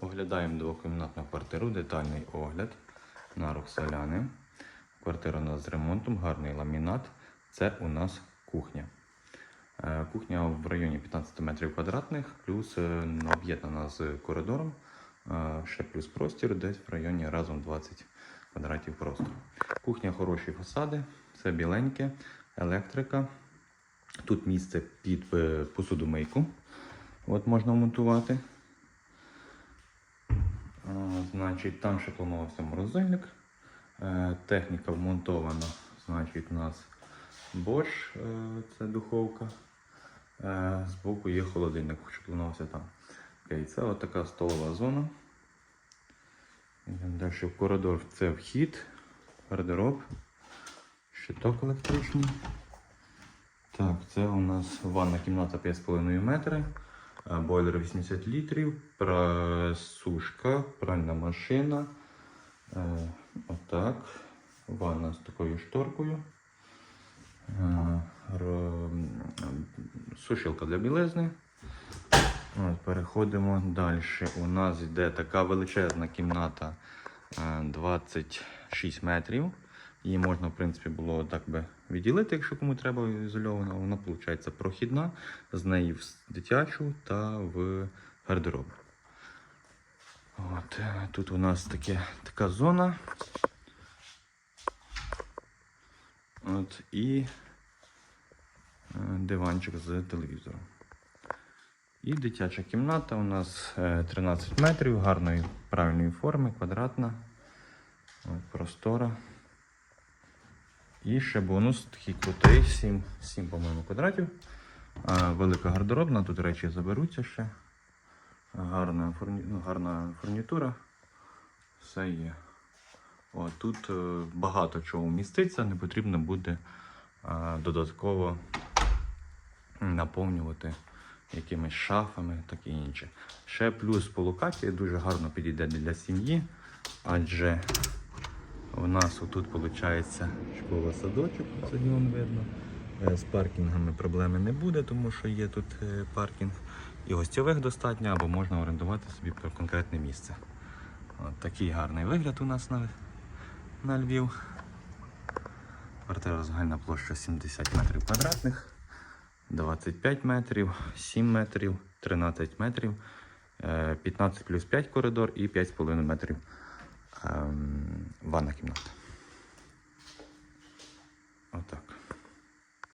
Оглядаємо двокімнатну квартиру, детальний огляд на Роксоляни. Квартира у нас з ремонтом, гарний ламінат. Це у нас кухня. Е, Кухня в районі 15 метрів квадратних, плюс е, об'єднана з коридором. Е, Ще плюс простір, десь в районі разом 20 квадратів простору. Кухня хороші фасади, це біленьке, електрика. Тут місце під посудомийку. От можна вмонтувати. Значить, там ще планувався морозильник. Е, Техніка вмонтована. Значить, у нас Bosch, е, це духовка. Е, Збоку є холодильник, що планувався там. Окей, це от така столова зона. Йдемо Далі в коридор це вхід, гардероб, щиток електричний. Так, це у нас ванна кімната 5,5 метри, бойлер 80 літрів, прасушка, пральна машина. Е, Отак. Ванна з такою шторкою. Е, Сушилка для білизни. От, переходимо далі. У нас йде така величезна кімната е, 26 метрів. Її можна, в принципі, було так би відділити, якщо кому треба ізольована. Вона, виходить, прохідна, з неї в дитячу та в гардероб. От, е, тут у нас таке, така зона. От, і е, диванчик з телевізором. І дитяча кімната у нас е, 13 метрів, гарної правильної форми, квадратна, От, простора. І ще бонус такий крутий, 7, 7 по-моєму, квадратів. Велика гардеробна, тут речі заберуться ще. Гарна, фурні... ну, гарна фурнітура. Все є. О, тут е, багато чого вміститься, не потрібно буде е, додатково наповнювати якимись шафами, таке інше. Ще плюс по локації дуже гарно підійде для сім'ї, адже у нас отут виходить школа садочок, сьогодні вам видно. Е, З паркінгами проблеми не буде, тому що є тут е, паркінг. І гостьових достатньо, або можна орендувати собі конкретне місце. От такий гарний вигляд у нас на, на Львів. Квартира загальна площа 70 метрів квадратних, 25 метрів, 7 метрів, 13 метрів, е, 15 плюс 5 коридор і 5,5 метрів ем, ванна кімната. Отак.